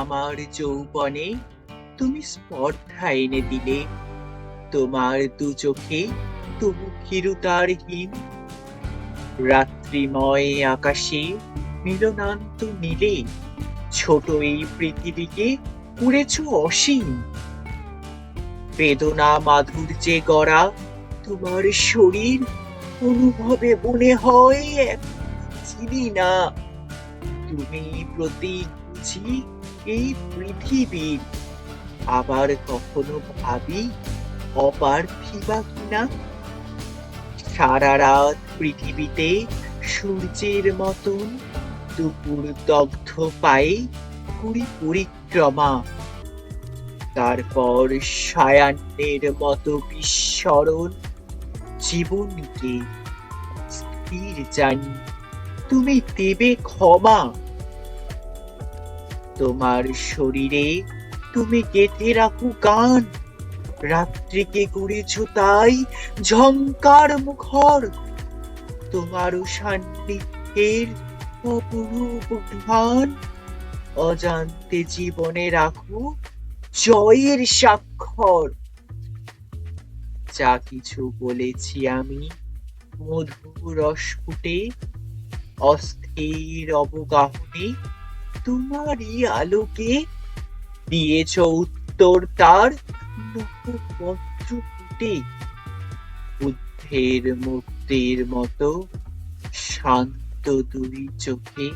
আমার যৌবনে তুমি স্পর্ধা এনে দিলে। তোমার দু চোখে তবু ক্ষীরুতারহীন রাত্রিময় আকাশে মিলনান্ত নীলে ছোট এই পৃথিবীকে করেছ অসীম। বেদনা মাধুর্যে গড়া তোমার শরীর অনুভবে মনে হয় চিনি না। তুমি প্রতীক বুঝি এই পৃথিবীর আবার কখনো ভাবি অপার্থিবা কিনা? সারা রাত পৃথিবীতে সূর্যের মতন দুপুর দগ্ধ পায়ে করি পরিক্রমা। তারপর সায়ান্নের মতো বিস্মরণ জীবনকে স্থির জানি। তুমি দেবে ক্ষমা। তোমার শরীরে তুমি গেঁথে রাখো গান। রাত্রিকে করেছ তাই ঝংকার মুখর। তোমারও সান্নিধ্যের অপরূপ ঘ্রাণ অজান্তে জীবনে রাখো জয়ের স্বাক্ষর। যা কিছু বলেছি আমি মধুর রসপুটে, অস্থির অবগাহনে তোমারই আলোকে দিয়েছ উত্তর তার নবপত্র ফুটে। বুদ্ধের মূর্তির মতো শান্ত দুই চোখে